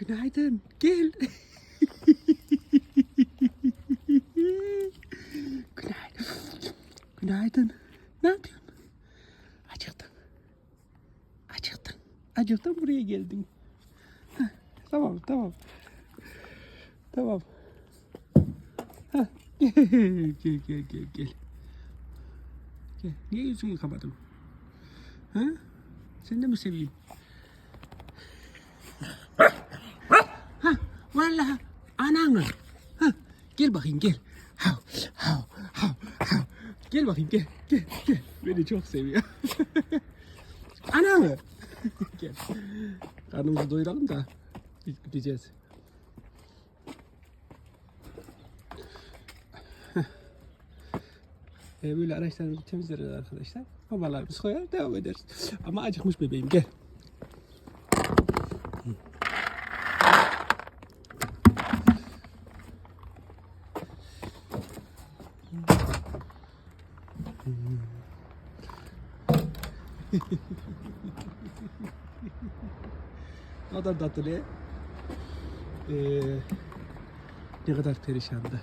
Günaydın. Gel. Günaydın. Günaydın. Ne yapıyorsun? Acıktın. Acıktın. Acıktın buraya geldin. Heh, tamam tamam. Tamam. Gel gel gel gel gel. Niye yüzünü yıkamadın? Ha? Sen de mi seveyim? Ha, vallahi ananı. Gel bakayım gel. Hav, hav, hav, hav. Gel bakayım gel, gel, gel. Beni çok seviyor. ananı. gel. Karnımızı doyuralım da biz gideceğiz. Ee, böyle araçlarımızı temizleriz arkadaşlar. Mamalarımızı koyar devam ederiz. Ama acıkmış bebeğim gel. Ne kadar tatlı? Ee, ne kadar perişandı.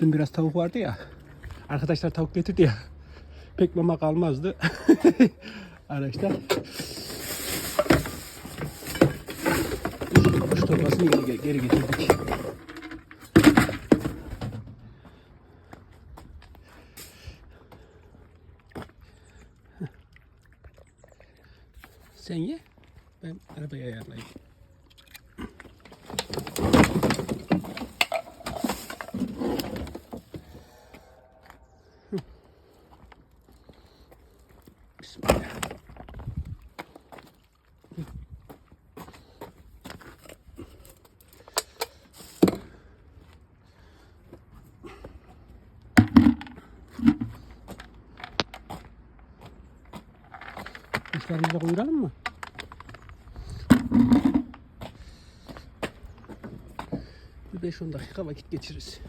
Dün biraz tavuk vardı ya. Arkadaşlar tavuk getirdi ya. Pek mama kalmazdı. Araçta. Kuş torbasını geri, geri getirdik. Sen ye. Ben arabayı ayarlayayım. Hı. Bismillah. Hı. Kuşlarımızı koyuralım mı? Bir 5-10 dakika vakit geçiririz.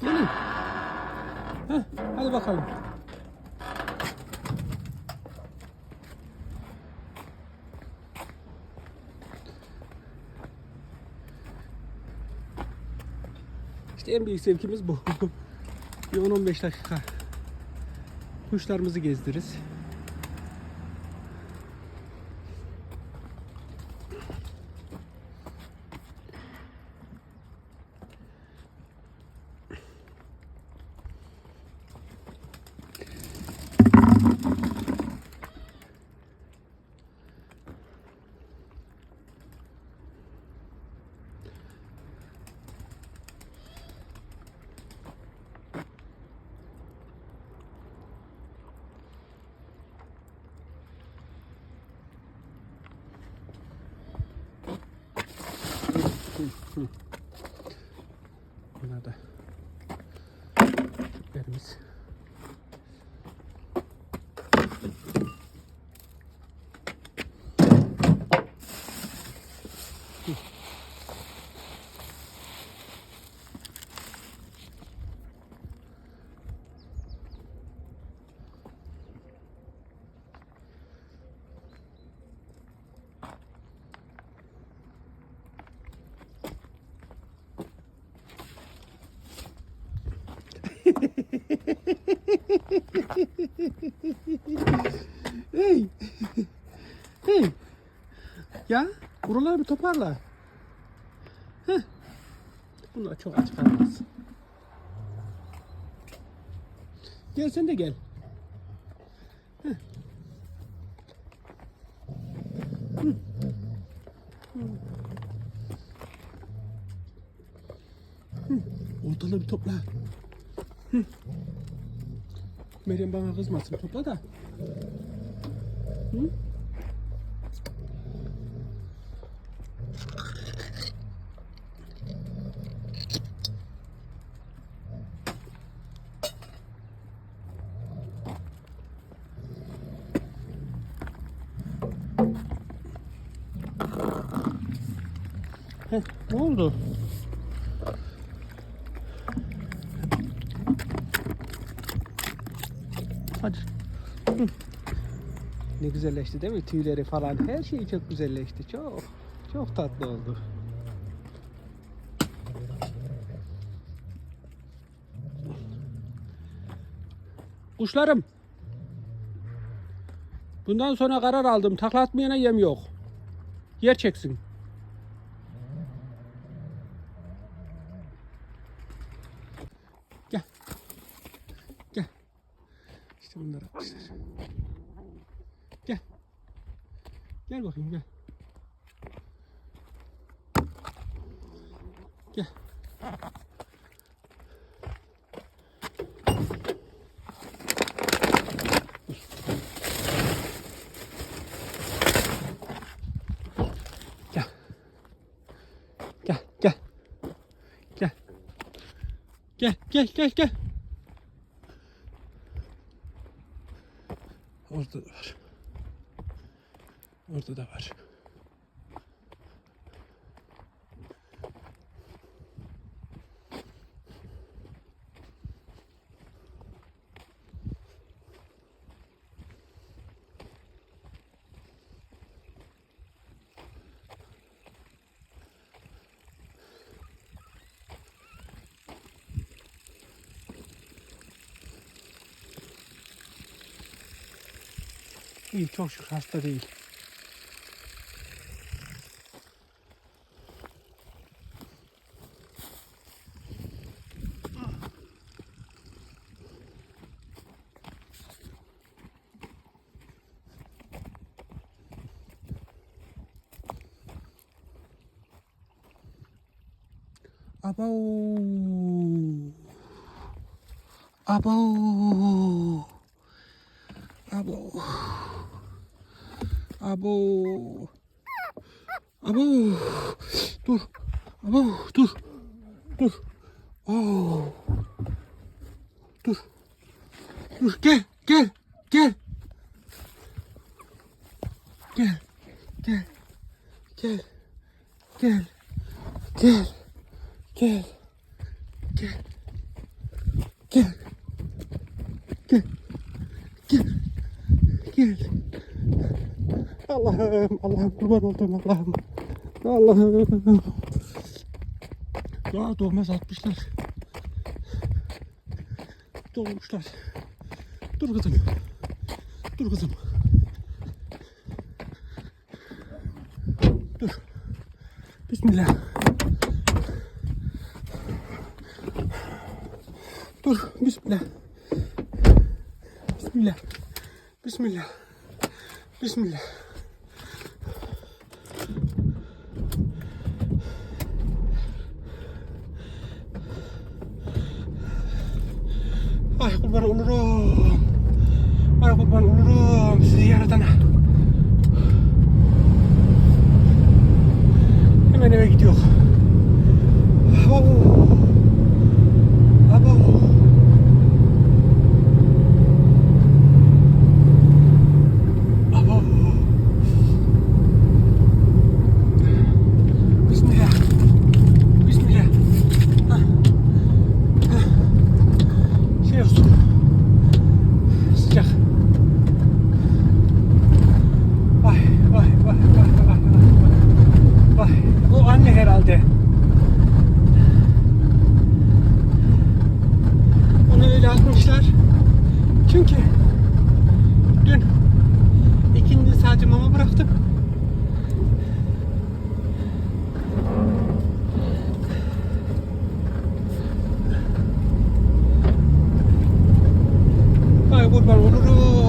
Gelin. Heh, hadi bakalım. İşte en büyük zevkimiz bu. Bir 10-15 dakika kuşlarımızı gezdiririz. Bunlar da tüplerimiz. Hey. Hey. Ya buraları bir toparla. Heh. Bunlar çok aç kalmaz. Gel sen de gel. Heh. Hı. Hı. Ortalığı bir topla. Hı. Meryem bana kızmasın topla da. Hı? Heh, ne oldu? Hadi. Ne güzelleşti değil mi? Tüyleri falan her şey çok güzelleşti. Çok çok tatlı oldu. Kuşlarım. Bundan sonra karar aldım. Takla atmayana yem yok. Yer çeksin. İşte bunlar arkadaşlar. Gel. Gel bakayım gel. Gel. Gel. Gel, gel. Gel. Gel, gel, gel, gel. Orada da var. Orada da var. İyi çok şükür hasta değil. Abo. Abo. Abo. Abo. Abo. Dur. Abo dur. Dur. Oo. Dur. Dur gel gel gel. Gel. Gel. Gel. Gel. Gel. Gel. Gel. Gel. Gel. Gel. Gel. Allah'ım, Allah'ım kurban oldum Allah'ım. Allah'ım. Daha doğmaz atmışlar. Doğmuşlar. Dur kızım. Dur kızım. Dur. Bismillah. Dur. Bismillah. Bismillah. Bismillah. Bismillah. Ay kurban olurum. Ay kurban olurum sizi yaratana. Kurban olurum.